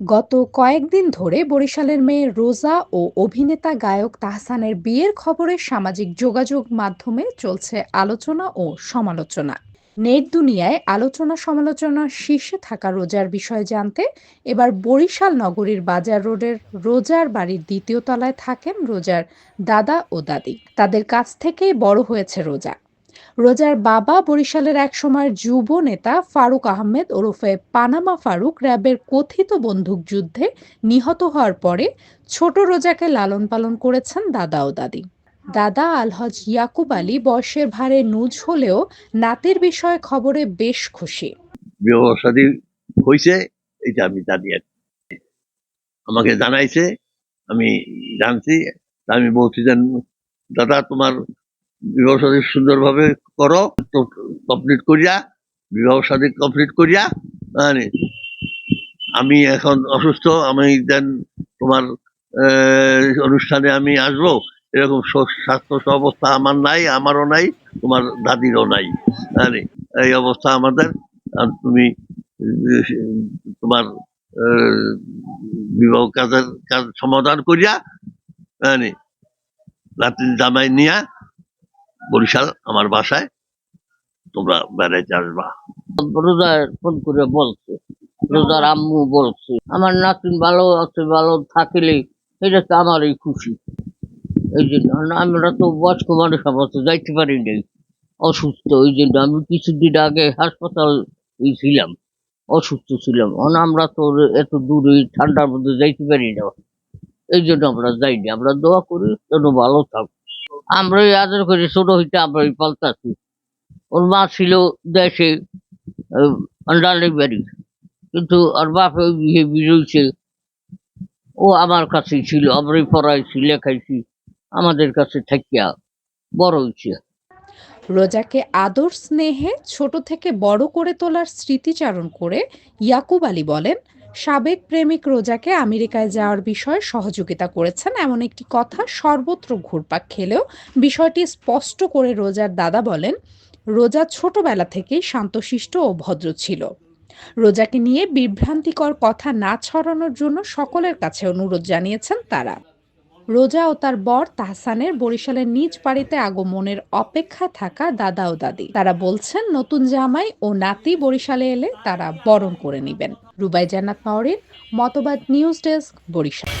গত কয়েকদিন ধরে বরিশালের মেয়ে রোজা ও অভিনেতা গায়ক তাহসানের বিয়ের খবরে সামাজিক যোগাযোগ মাধ্যমে চলছে আলোচনা ও সমালোচনা। নেট দুনিয়ায় আলোচনা সমালোচনার শীর্ষে থাকা রোজার বিষয়ে জানতে এবার বরিশাল নগরীর বাজার রোডের রোজার বাড়ির দ্বিতীয় তলায় থাকেন রোজার দাদা ও দাদি। তাদের কাছ থেকেই বড় হয়েছে রোজা। রোজার বাবা বরিশালের একসময়ের যুব নেতা ফারুক আহমেদ ওরফে পানামা ফারুক র্যাবের কথিত বন্দুকযুদ্ধে নিহত হওয়ার পরে ছোট রোজাকে লালন পালন করেছেন দাদা ও দাদি। দাদা আলহজ ইয়াকুব আলী বয়সের ভারে নুজ হলেও নাতির বিষয়ে খবরে বেশ খুশি। হয়েছে এটা আমি জানি আমাকে জানাইছে, আমি জানছি, আমি বলছি যে, দাদা, তোমার বিবাহ শাদী সুন্দরভাবে করো কমপ্লিট করিয়া, বিবাহ শাদী কমপ্লিট করিয়া মানে আমি এখন অসুস্থ, আমি দেন তোমার অনুষ্ঠানে আমি আসব, এরকম স্বাস্থ্য অবস্থা আমার নাই, আমারও নাই, তোমার দাদিরও নাই মানে এই অবস্থা আমাদের, আর তুমি, তোমার বিবাহ কাজের, কাজ সমাধান করিয়া মানে জামাই নিয়া বরিশাল, আমার বাসায়। তোমরা বেড়াইতে আসবা। রোজার ফোন করে বলছে, রোজার আম্মু বলছে, আমার নাতিন ভালো আছে, ভালো থাকলে এটা তো আমারই খুশি। এই জন্য আমরা তো বয়স্ক মানুষ, আমরা তো যাইতে পারি নাই। অসুস্থ ওই জন্য আমি কিছুদিন আগে হাসপাতাল ছিলাম, অসুস্থ ছিলাম। আমরা তো এত দূরে ঠান্ডার মধ্যে যাইতে পারি না। এই জন্য আমরা যাইনি। আমরা দোয়া করি যেন ভালো থাক। আমরা আদর করি, ছোট হইতে আমরাই পাল্টাছি ওর মা ছিল দেশে বাড়ি কিন্তু ওর বাপ বিয়ে বেরোইছে ও আমার কাছেই ছিল, আমরাই পড়াইছি, লেখাইছি, আমাদের কাছে থাকিয়া বড় হয়েছে রোজাকে আদর স্নেহে ছোট থেকে বড় করে তোলার স্মৃতিচারণ করে ইয়াকুব আলী বলেন সাবেক প্রেমিক রোজাকে আমেরিকায় যাওয়ার বিষয়ে সহযোগিতা করেছেন এমন একটি কথা সর্বত্র ঘুরপাক খেলেও বিষয়টি স্পষ্ট করে রোজার দাদা বলেন, রোজা ছোটবেলা থেকেই শান্তশিষ্ট ও ভদ্র ছিল। রোজাকে নিয়ে বিভ্রান্তিকর কথা না ছড়ানোর জন্য সকলের কাছে অনুরোধ জানিয়েছেন তারা। রোজা ও তার বর তাহসানের বরিশালের নিজ বাড়িতে আগমনের অপেক্ষা থাকা দাদা ও দাদি। তারা বলছেন, নতুন জামাই ও নাতি বরিশালে এলে তারা বরণ করে নেবেন। রুবাই জান্নাত মাওরিন মতবাদ নিউজ ডেস্ক বরিশাল।